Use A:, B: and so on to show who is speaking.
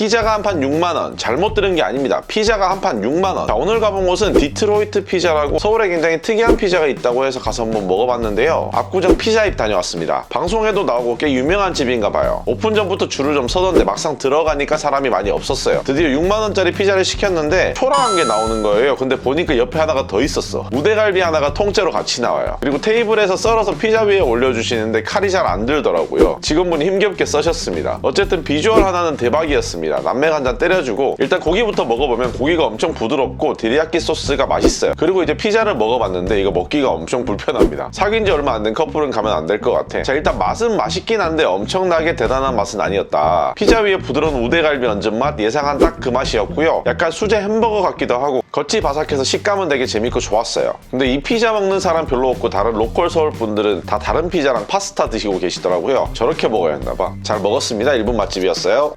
A: 피자가 한 판 6만원. 잘못 들은 게 아닙니다. 피자가 한 판 6만원. 자, 오늘 가본 곳은 디트로이트 피자라고 서울에 굉장히 특이한 피자가 있다고 해서 가서 한번 먹어봤는데요. 압구정 피자입 다녀왔습니다. 방송에도 나오고 꽤 유명한 집인가 봐요. 오픈 전부터 줄을 좀 서던데 막상 들어가니까 사람이 많이 없었어요. 드디어 6만원짜리 피자를 시켰는데 초라한 게 나오는 거예요. 근데 보니까 옆에 하나가 더 있었어. 우대갈비 하나가 통째로 같이 나와요. 그리고 테이블에서 썰어서 피자 위에 올려주시는데 칼이 잘 안 들더라고요. 직원분이 힘겹게 써셨습니다. 어쨌든 비주얼 하나는 대박이었 습니다. 남맥 한 잔 때려주고 일단 고기부터 먹어보면 고기가 엄청 부드럽고 데리야끼 소스가 맛있어요. 그리고 이제 피자를 먹어봤는데 이거 먹기가 엄청 불편합니다. 사귄 지 얼마 안 된 커플은 가면 안 될 것 같아. 자 일단 맛은 맛있긴 한데 엄청나게 대단한 맛은 아니었다. 피자 위에 부드러운 우대갈비 얹은 맛 예상한 딱 그 맛이었고요. 약간 수제 햄버거 같기도 하고 겉이 바삭해서 식감은 되게 재밌고 좋았어요. 근데 이 피자 먹는 사람 별로 없고 다른 로컬 서울 분들은 다 다른 피자랑 파스타 드시고 계시더라고요. 저렇게 먹어야 했나 봐. 잘 먹었습니다. 일본 맛집이었어요.